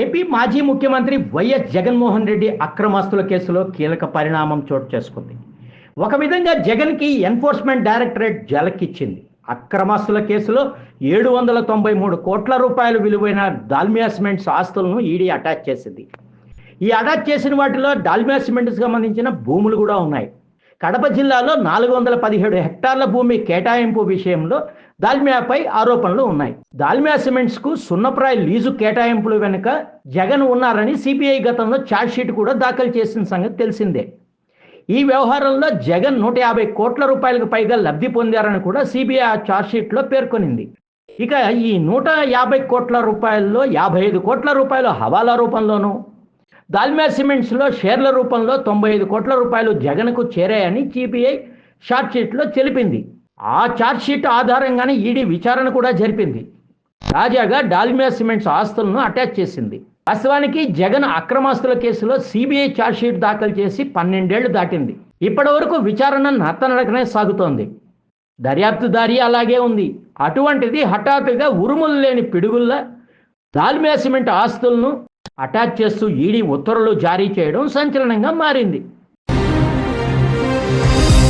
AP మాజీ ముఖ్యమంత్రి YS Jaganmohan Reddy అక్రమాస్తుల కేసులో కీలక పరిణామం చోటు చేసుకుంది. ఒక విధంగా జగన్కి ఎన్ఫోర్స్మెంట్ డైరెక్టరేట్ జలకిచ్చింది. అక్రమాస్తుల కేసులో ఏడు వందల తొంభై మూడు కోట్ల రూపాయలు విలువైన దాల్మియా సిమెంట్స్ ఆస్తులను ఈడీ అటాచ్ చేసింది. ఈ అటాచ్ చేసిన వాటిలో డాల్మియా సిమెంట్స్ సంబంధించిన భూములు కూడా ఉన్నాయి. కడప జిల్లాలో నాలుగు వందల పదిహేడు హెక్టార్ల భూమి కేటాయింపు విషయంలో దాల్మియాపై ఆరోపణలు ఉన్నాయి. దాల్మియా సిమెంట్స్కు సున్నప్రాయ లీజు కేటాయింపులు వెనుక జగన్ ఉన్నారని సిబిఐ గతంలో షీట్ కూడా దాఖలు చేసిన సంగతి తెలిసిందే. ఈ వ్యవహారంలో జగన్ నూట యాభై కోట్ల రూపాయలకు పైగా లబ్ధి పొందారని కూడా సిబిఐ ఆ ఛార్జ్షీట్లో పేర్కొనింది. ఇక ఈ నూట యాభై కోట్ల రూపాయల్లో యాభై ఐదు కోట్ల రూపాయలు హవాలా రూపంలోనూ దాల్మియా సిమెంట్స్లో షేర్ల రూపంలో తొంభై ఐదు కోట్ల రూపాయలు జగన్కు చేరాయని సిబిఐ షార్ట్షీట్లో తెలిపింది. ఆ ఛార్జ్షీట్ ఆధారంగానే ఈడీ విచారణ కూడా జరిపింది. తాజాగా డాల్మియా సిమెంట్స్ ఆస్తులను అటాచ్ చేసింది. వాస్తవానికి జగన్ అక్రమాస్తుల కేసులో సిబిఐ ఛార్జ్షీట్ దాఖలు చేసి పన్నెండేళ్ళు దాటింది. ఇప్పటి వరకు విచారణ నత్తనడకనే సాగుతోంది. దర్యాప్తుదారి అలాగే ఉంది. అటువంటిది హఠాత్తుగా ఉరుములు లేని పిడుగుల్లా దాల్మియా సిమెంట్ ఆస్తులను అటాచ్ చేస్తూ ఈడీ ఉత్తర్వులు జారీ చేయడం సంచలనంగా మారింది.